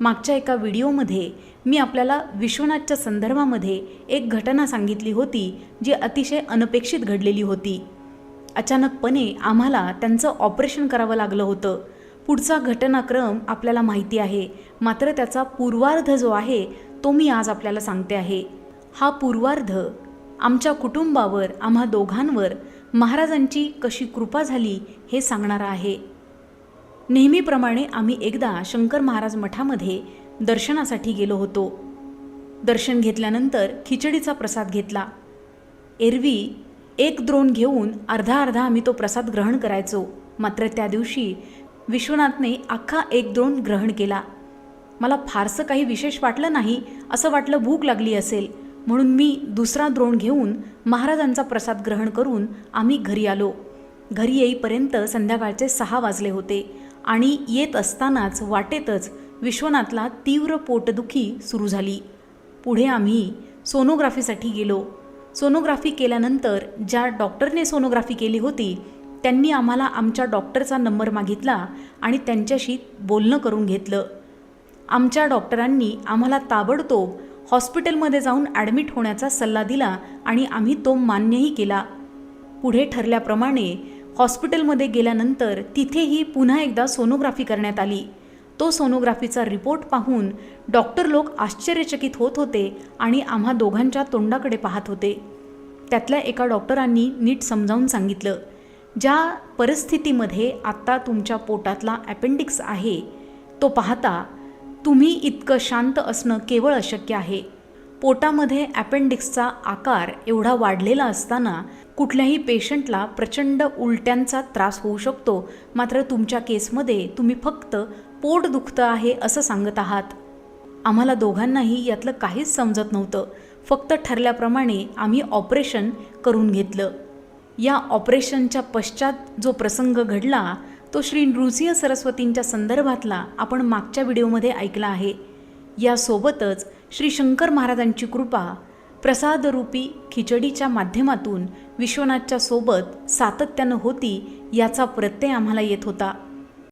मागच्या एका व्हिडिओमध्ये मी आपल्याला विश्वनाथच्या संदर्भामध्ये एक घटना सांगितली होती जी अतिशय अनपेक्षित घडलेली होती. अचानकपणे आम्हाला त्यांचं ऑपरेशन करावं लागलं होतं. पुढचा घटनाक्रम आपल्याला माहिती आहे. मात्र त्याचा पूर्वार्ध जो आहे तो मी आज आपल्याला सांगते आहे. हा पूर्वार्ध आमच्या कुटुंबावर आम्हा दोघांवर महाराजांची कशी कृपा झाली हे सांगणारा आहे. नेहमीप्रमाणे आम्ही एकदा शंकर महाराज मठामध्ये दर्शनासाठी गेलो होतो. दर्शन घेतल्यानंतर खिचडीचा प्रसाद घेतला. एरवी एक द्रोण घेऊन अर्धा अर्धा आम्ही तो प्रसाद ग्रहण करायचो. मात्र त्या दिवशी विश्वनाथने अख्खा एक द्रोण ग्रहण केला. मला फारसं काही विशेष वाटलं नाही असं वाटलं भूक लागली असेल. म्हणून मी दुसरा द्रोण घेऊन महाराजांचा प्रसाद ग्रहण करून आम्ही घरी आलो. घरी येईपर्यंत संध्याकाळचे सहा वाजले होते. आणि येत असतानाच वाटेतच विश्वनाथला तीव्र पोटदुखी सुरू झाली. पुढे आम्ही सोनोग्राफीसाठी गेलो. सोनोग्राफी केल्यानंतर ज्या डॉक्टरने सोनोग्राफी केली होती त्यांनी आम्हाला आमच्या डॉक्टरचा नंबर मागितला आणि त्यांच्याशी बोलणं करून घेतलं. आमच्या डॉक्टरांनी आम्हाला ताबडतोब हॉस्पिटलमध्ये जाऊन ॲडमिट होण्याचा सल्ला दिला आणि आम्ही तो मान्यही केला. पुढे ठरल्याप्रमाणे हॉस्पिटलमध्ये गेल्यानंतर तिथेही पुन्हा एकदा सोनोग्राफी करण्यात आली. तो सोनोग्राफीचा रिपोर्ट पाहून डॉक्टर लोक आश्चर्यचकित होत होते आणि आम्हा दोघांच्या तोंडाकडे पाहत होते. त्यातल्या एका डॉक्टरांनी नीट समजावून सांगितलं ज्या परिस्थितीमध्ये आत्ता तुमच्या पोटातला अपेंडिक्स आहे तो पाहता तुम्ही इतकं शांत असणं केवळ अशक्य आहे. पोटामध्ये अपेंडिक्सचा आकार एवढा वाढलेला असताना कुठल्याही पेशंटला प्रचंड उलट्यांचा त्रास होऊ शकतो. मात्र तुमच्या केसमध्ये तुम्ही फक्त पोट दुखतं आहे असं सांगत आहात. आम्हाला दोघांनाही यातलं काहीच समजत नव्हतं. फक्त ठरल्याप्रमाणे आम्ही ऑपरेशन करून घेतलं. या ऑपरेशनच्या पश्चात जो प्रसंग घडला तो श्री नृसिंह सरस्वतींच्या संदर्भातला आपण मागच्या व्हिडिओमध्ये ऐकला आहे. यासोबतच श्री शंकर महाराजांची कृपा प्रसादरूपी खिचडीच्या माध्यमातून विश्वनाथच्या सोबत सातत्यानं होती याचा प्रत्यय आम्हाला येत होता.